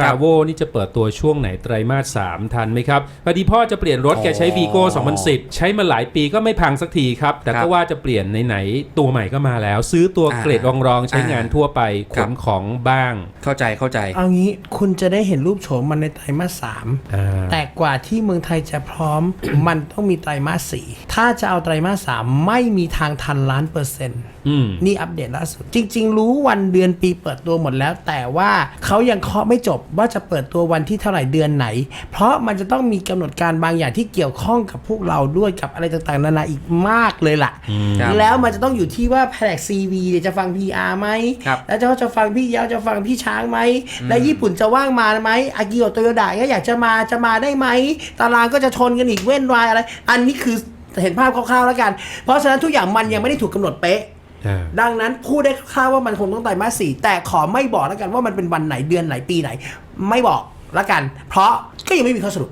Travel นี่จะเปิดตัวช่วงไหนไตรมาส3ทันไหมครับพอดีพ่อจะเปลี่ยนรถแกใช้ Vigo 2010 ใช้มาหลายปีก็ไม่พังสักทีครับ แต่ครัก็บว่าจะเปลี่ยนในไหนๆตัวใหม่ก็มาแล้ว ซื้อตัวอ่าเกรดรองรองๆใช้งานทั่วไปขครับนของบ้าง เข้าใจเข้าใจ เอางี้คุณจะได้เห็นรูปโฉมมันในไตรมาสสามอ่าแต่กว่าที่เมืองไทยจะพร้อม มันต้องมีไตรมาสสี่ถ้าจะเอาไตรมาสสามไม่มีทางทันล้านเปอร์เซ็นต์อืมนี่อัปเดตล่าสุด จริง ๆ รู้วันเดือนปีเปิดตัวหมดแล้ว แต่ว่าเขายังเคาะไม่จบว่าจะเปิดตัววันที่เท่าไหร่เดือนไหน เพราะมันจะต้องมีกำหนดการบางอย่างที่เกี่ยวข้องกับพวกเราด้วยกับอะไรต่างๆ นานาอีกมากเลยล่ะครับแล้วมันจะต้องอยู่ที่ว่าแผนกซีวีจะฟัง PR ไหมครับแล้วจะจะฟังพี่ยาวจะฟังพี่ช้างไหม และญี่ปุ่นจะว่างมาไหมอากิโอโตโยดะก็อยากจะมาจะมาได้ไหม ตารางก็จะชนกันอีกเว้นวายอะไร อันนี้คือเห็นภาพคร่าวๆแล้วกัน เพราะฉะนั้นทุกอย่างมันยังไม่ได้ถูกกำหนดเป๊ะอ่า ดังนั้นพูดได้คร่าวว่ามันคงต้องไตรมาสสี่แต่ขอไม่บอกแล้วกันว่ามันเป็นวันไหนเดือนไหนปีไหน ไม่บอกแล้วกัน เพราะก็ยังไม่มีข้อสรุป